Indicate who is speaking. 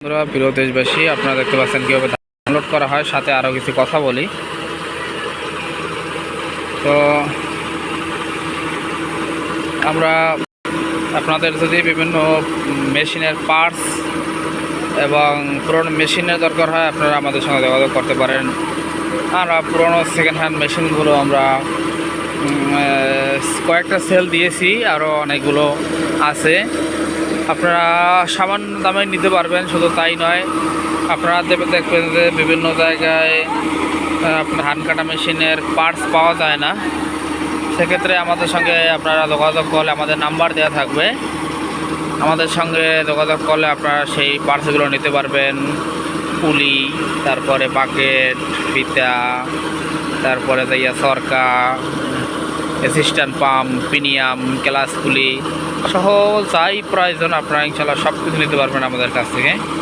Speaker 1: বন্ধুরা, প্রিয় দেশবাসী, আপনারা দেখতে পাচ্ছেন কীভাবে ডাউনলোড করা হয়, সাথে আরও কিছু কথা বলি। তো, আমরা আপনাদের যদি বিভিন্ন মেশিনের পার্টস এবং পুরনো মেশিনের দরকার হয়, আপনারা আমাদের সঙ্গে যোগাযোগ করতে পারেন। আমরা পুরনো সেকেন্ড হ্যান্ড মেশিনগুলো আমরা কয়েকটা সেল দিয়েছি আরও অনেকগুলো আছে। আপনারা সামান্য দামে নিতে পারবেন, শুধু তাই নয়। আপনারা দেখবেন যে বিভিন্ন জায়গায় আপনার ধান কাটা মেশিনের পার্টস পাওয়া যায় না। সেক্ষেত্রে আমাদের সঙ্গে আপনারা যোগাযোগ করলে আমাদের নাম্বার দেওয়া থাকবে। আমাদের সঙ্গে যোগাযোগ করলে আপনারা সেই পার্টসগুলো নিতে পারবেন। পুলি, তারপরে বাকেট ফিতা তারপরে যাইয়া সরকা অ্যাসিস্ট্যান্ট পাম্প পিনিয়াম ক্লাস পুলি সহ যাই প্রয়োজন আপনারা ইনশাল্লাহ সব কিছু নিতে পারবেন আমাদের কাছ থেকে।